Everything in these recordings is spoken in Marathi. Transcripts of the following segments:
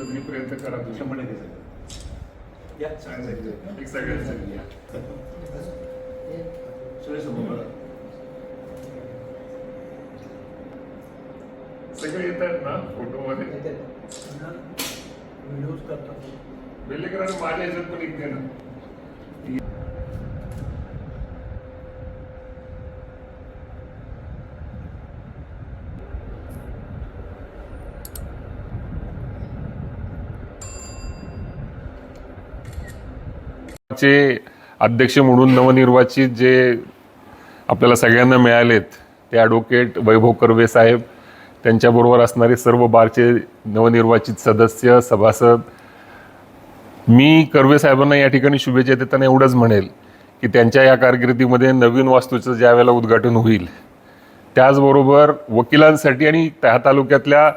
पर्यंत करा तुम्ही. शंभर टक्के साहेब. या एक सगळ्यांसाठी या. सुरेशसमोर बोला. सगळे येत आहेत ना फोटो मध्ये व्हिडिओज करतात बेलेकरांना माझ्या ह्याच्यात पण एक दे चे अध्यक्ष म्हणून नवनिर्वाचित जे आपल्याला सगळ्यांना मिळालेत ते ॲडव्होकेट वैभव कर्वे साहेब त्यांच्याबरोबर असणारे सर्व बारचे नवनिर्वाचित सदस्य सभासद मी कर्वे साहेबांना या ठिकाणी शुभेच्छा देताना एवढंच म्हणेल की त्यांच्या या कारकिर्दीमध्ये नवीन वास्तूचं ज्या वेळेला उद्घाटन होईल त्याचबरोबर वकिलांसाठी आणि त्या तालुक्यातल्या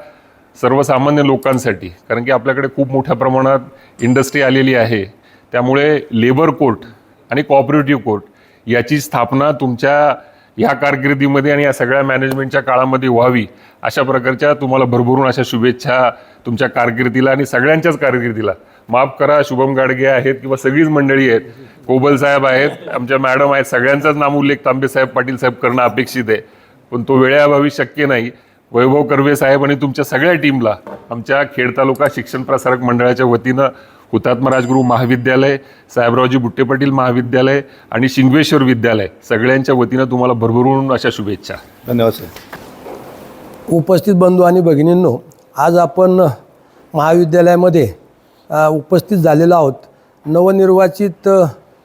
सर्वसामान्य लोकांसाठी कारण की आपल्याकडे खूप मोठ्या प्रमाणात इंडस्ट्री आलेली आहे त्यामुळे लेबर कोर्ट आणि कॉपरेटिव्ह कोर्ट याची स्थापना तुमच्या ह्या कारकिर्दीमध्ये आणि या सगळ्या मॅनेजमेंटच्या काळामध्ये व्हावी अशा प्रकारच्या तुम्हाला भरभरून अशा शुभेच्छा तुमच्या कारकिर्दीला आणि सगळ्यांच्याच कारकिर्दीला. माफ करा शुभम गाडगे आहेत किंवा सगळीच मंडळी आहेत. कोबल साहेब आहेत आमच्या मॅडम आहेत सगळ्यांचाच नामोल्लेख तांबे साहेब पाटील साहेब करणं अपेक्षित आहे. पण तो वेळेअभावी शक्य नाही. वैभव कर्वे साहेब आणि तुमच्या सगळ्या टीमला आमच्या खेड तालुका शिक्षण प्रसारक मंडळाच्या वतीनं हुतात्मा राजगुरू महाविद्यालय साहेबरावजी बुट्टे पाटील महाविद्यालय आणि शिंगवेश्वर विद्यालय सगळ्यांच्या वतीनं तुम्हाला भरभरून अशा शुभेच्छा. धन्यवाद साहेब उपस्थित बंधू आणि भगिनींनो आज आपण महाविद्यालयामध्ये उपस्थित झालेलो आहोत. नवनिर्वाचित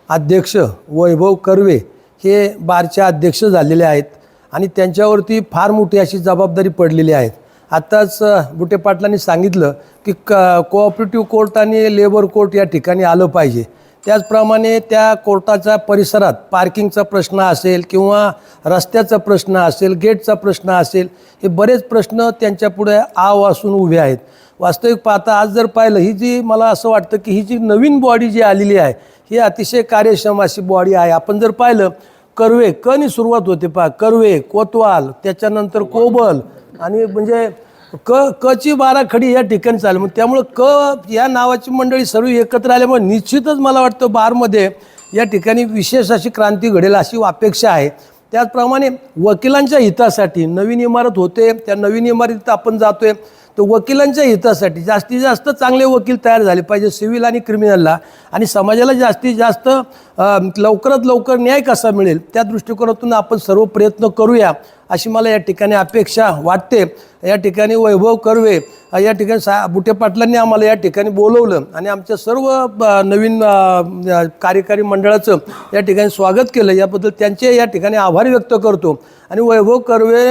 अध्यक्ष वैभव कर्वे हे बारचे अध्यक्ष झालेले आहेत आणि त्यांच्यावरती फार मोठी अशी जबाबदारी पडलेली आहे. आत्ताच बुटे पाटलांनी सांगितलं की क कोऑपरेटिव्ह कोर्ट आणि लेबर कोर्ट या ठिकाणी आलं पाहिजे. त्याचप्रमाणे त्या कोर्टाच्या परिसरात पार्किंगचा प्रश्न असेल किंवा रस्त्याचा प्रश्न असेल गेटचा प्रश्न असेल हे बरेच प्रश्न त्यांच्यापुढे आव असून उभे आहेत. वास्तविक पाहता आज जर पाहिलं ही जी मला असं वाटतं की ही जी नवीन बॉडी जी आलेली आहे ही अतिशय कार्यक्षम अशी बॉडी आहे. आपण जर पाहिलं कर्वे कनी सुरुवात होते पहा. कर्वे कोतवाल त्याच्यानंतर कोबल आणि म्हणजे क कची बाराखडी या ठिकाणी चालेल मग त्यामुळं क या नावाची मंडळी सर्व एकत्र आल्यामुळे निश्चितच मला वाटतं बारमध्ये या ठिकाणी विशेष अशी क्रांती घडेल अशी अपेक्षा आहे. त्याचप्रमाणे वकिलांच्या हितासाठी नवीन इमारत होते. त्या नवीन इमारतीत आपण जातोय. तर वकिलांच्या हितासाठी जास्तीत जास्त चांगले वकील तयार झाले पाहिजे सिव्हिल आणि क्रिमिनलला. आणि समाजाला जास्तीत जास्त लवकरात लवकर न्याय कसा मिळेल त्या दृष्टिकोनातून आपण सर्व प्रयत्न करूया अशी मला या ठिकाणी अपेक्षा वाटते. या ठिकाणी वैभव कर्वे या ठिकाणी सा बुटे पाटलांनी आम्हाला या ठिकाणी बोलवलं आणि आमच्या सर्व नवीन कार्यकारी मंडळाचं या ठिकाणी स्वागत केलं. याबद्दल त्यांचे या ठिकाणी आभार व्यक्त करतो. आणि वैभव कर्वे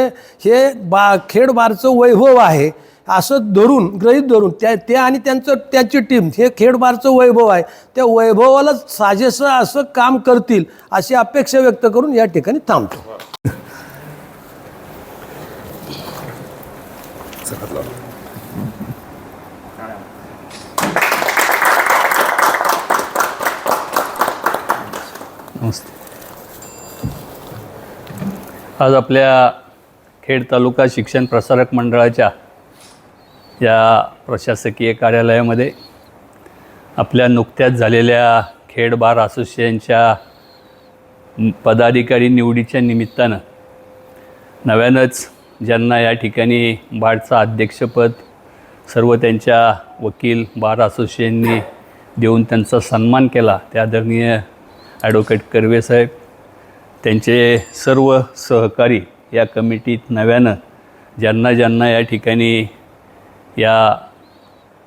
हे बा खेड बारचं वैभव आहे. असं धरून ग्रहित धरून त्या ते आणि त्यांचं त्याची टीम हे खेडबारचं वैभव आहे. त्या वैभवाला साजेसं असं काम करतील अशी अपेक्षा व्यक्त करून या ठिकाणी थांबतो. नमस्ते. आज आपल्या खेड तालुका शिक्षण प्रसारक मंडळाच्या या प्रशासकीय कार्यालयामध्ये आपल्या नुकत्याच झालेल्या खेड बार असोसिएशनच्या पदाधिकारी निवडीच्या निमित्तानं नव्यानंच ज्यांना या ठिकाणी बारचं अध्यक्षपद सर्व त्यांच्या वकील बार असोसिएशननी देऊन त्यांचा सन्मान केला त्या आदरणीय ॲडव्होकेट कर्वे साहेब त्यांचे सर्व सहकारी या कमिटीत नव्यानं ज्यांना ज्यांना या ठिकाणी या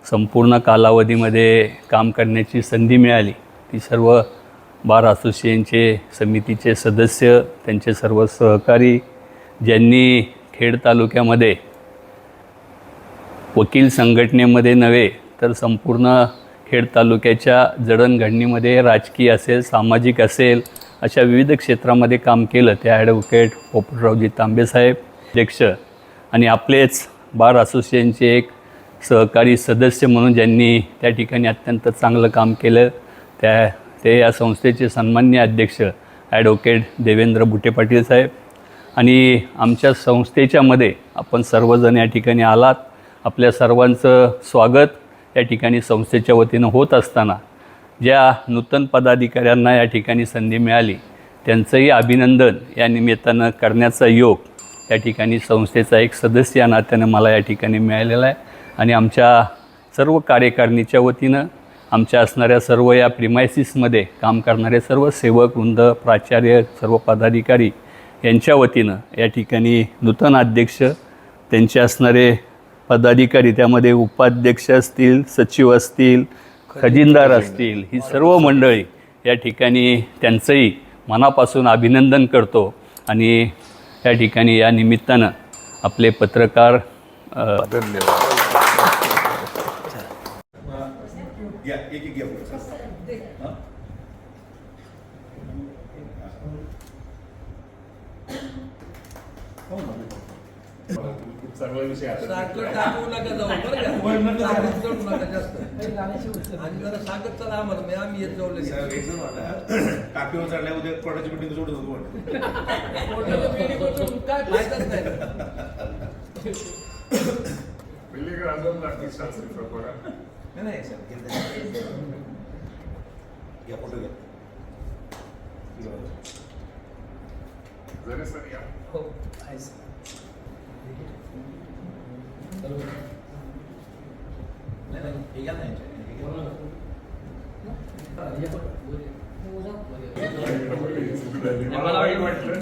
संपूर्ण कालावधीमध्ये काम करण्याची संधी मिळाली. ती सर्व बार असोसिएशनचे समितीचे सदस्य त्यांचे सर्व सहकारी ज्यांनी खेड तालुक्यामध्ये वकील संघटनेमध्ये नव्हे तर संपूर्ण खेड तालुक्याच्या जडणघडणीमध्ये राजकीय असेल सामाजिक असेल अशा विविध क्षेत्रामध्ये काम केलं. त्या ॲडव्होकेट पोपटरावजी तांबेसाहेब अध्यक्ष आणि आपलेच बार असोसिएशनचे एक सहकारी सदस्य म्हणून ज्यांनी त्या ठिकाणी अत्यंत चांगलं काम केलं त्या ते या संस्थेचे सन्मान्य अध्यक्ष ॲडव्होकेट देवेंद्र बुटे पाटील साहेब आणि आमच्या संस्थेच्यामध्ये आपण सर्वजण या ठिकाणी आलात. आपल्या सर्वांचं स्वागत या ठिकाणी संस्थेच्या वतीनं होत असताना ज्या नूतन पदाधिकाऱ्यांना या ठिकाणी संधी मिळाली त्यांचंही अभिनंदन या निमित्तानं करण्याचा योग या ठिकाणी संस्थेचा एक सदस्य या नात्यानं मला या ठिकाणी मिळालेला आहे. आणि आमच्या सर्व कार्यकारिणीच्या वतीनं आमच्या असणाऱ्या सर्व या प्रिमायसिसमध्ये काम करणारे सर्व सेवक वृंद प्राचार्य सर्व पदाधिकारी यांच्या वतीनं या ठिकाणी नूतन अध्यक्ष त्यांचे असणारे पदाधिकारी त्यामध्ये उपाध्यक्ष असतील सचिव असतील खजिनदार असतील ही सर्व मंडळी या ठिकाणी त्यांचंही मनापासून अभिनंदन करतो आणि या ठिकाणी या निमित्तानं आपले पत्रकार धन्यवाद. या एक एक घ्या. हा? खूप चांगला विषय. टाकीवर चढल्या उद्या कोर्टाची मिटिंग सोडत होतो बिल्डिंग अजून लागते शास्त्री प्रकारा. नाही, नाही, साहेब, गेलं त्याच्यात. घ्या, फोटो घ्या. जरी सर या हो, आहे सर. नाही, नाही, हे घ्या ना याच्यात, हे घ्या. मला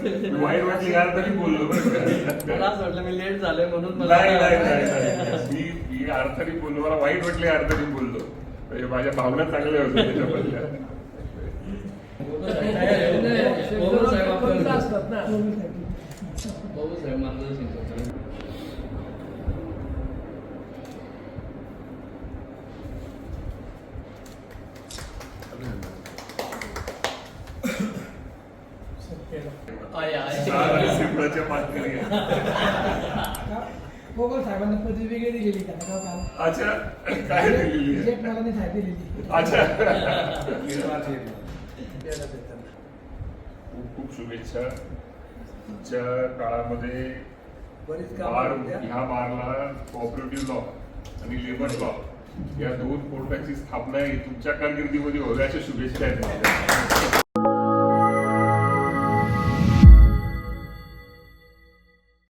वाईट वाटलं यार तरी बोललो. मला असं वाटलं मी लेट झालोय म्हणून नाही नाही नाही नाही. मी मी अर्थाने बोललो मला वाईट वाटले अर्थाने बोललो म्हणजे माझ्या भावना चांगल्या होत्या त्याच्याबद्दल बघू साहेब आपण असतात ना बघू साहेब मार्गदर्शन करतो. आहे, आहे. चार सिंपळाच्या मानकरी आहे. गोगल साहेबांना पदवी वेगळी दिलेली का नका काल अच्छा काय दिलेली आहे? जेठ मला नाही साहेब दिलेली अच्छा निर्माण हे. खूप खूप शुभेच्छा तुमच्या काळामध्ये बरीच बार कामं होत्या. ह्या बारला कोऑपरेटिव्ह लॉ आणि लेबर लॉ या दोन कोर्टाची स्थापना ही तुमच्या कारकिर्दीमध्ये होण्याच्या शुभेच्छा आहेत माझ्या